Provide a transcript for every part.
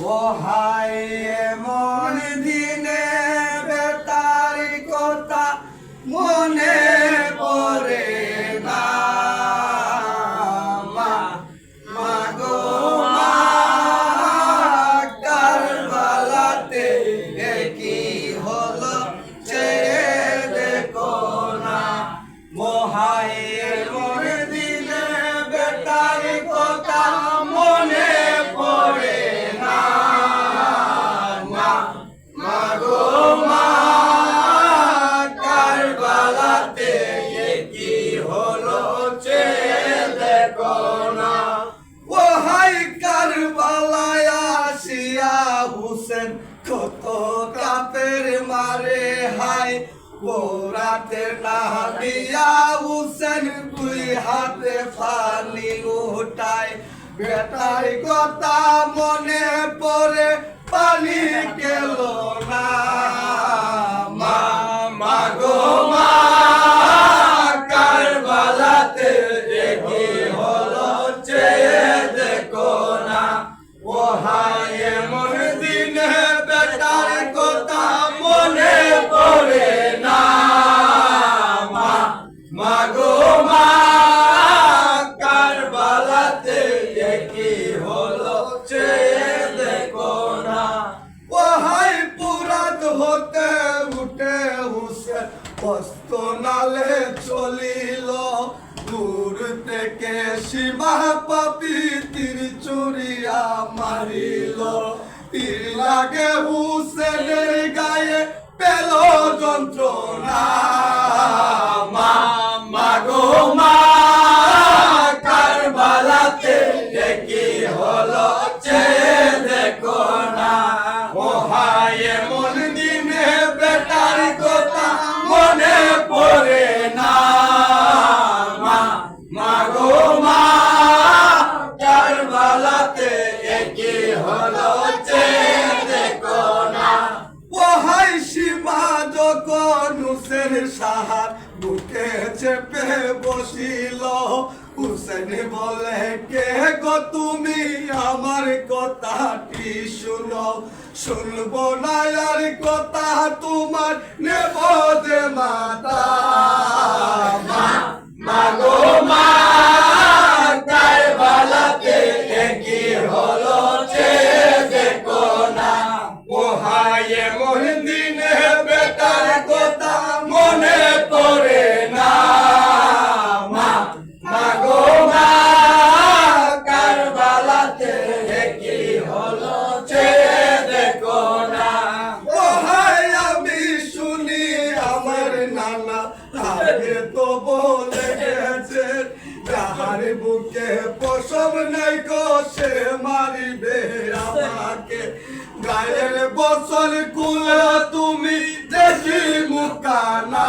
我还也 ওরাতে তাহিয়া হুসেন তুই হাতে ফালি উঠায় বেটাই কথা মনে পড়ে পালি গেল না। পাপি তীর চুরিয়া মারিল। তীর লাগে হুসেনের গায়ে পেল যন্ত্রণা। মা চেপে বসিল। হুসেন বলে, কে গো তুমি? আমার কথাটি শুনো। শুনব না, আর কথা তোমার নেব যে মাতা। নাই সে মারিবে আমাকে। গায়ের বসল কুলা তুমি দেখি মুকানা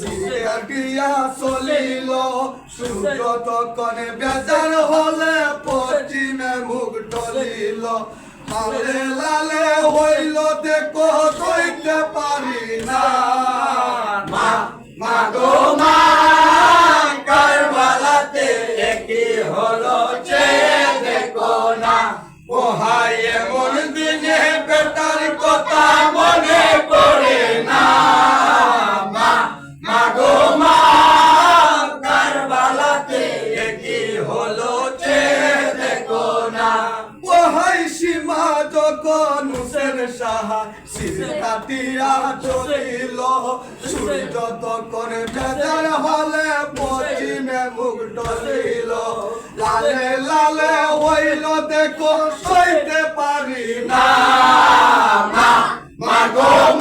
দিয়া চলিল সূর্য তখন বেজার হলে পশ্চিমে মুখ টলিল লালে লালে হইল, দেখো সইতে পারি না। মা গো মা, কারবালাতে কি হলো চেয়ে দেখো না। ও হায় এমন দিনে বেটার কথা মনে হুসেন সাহা, শির কাটিয়া চলিল। সূর্য তখন বেজার হলে পশ্চিমে মুখ ডলিল লালে লালে হইল দেখো, সইতে পারি না। মা মা গো। মা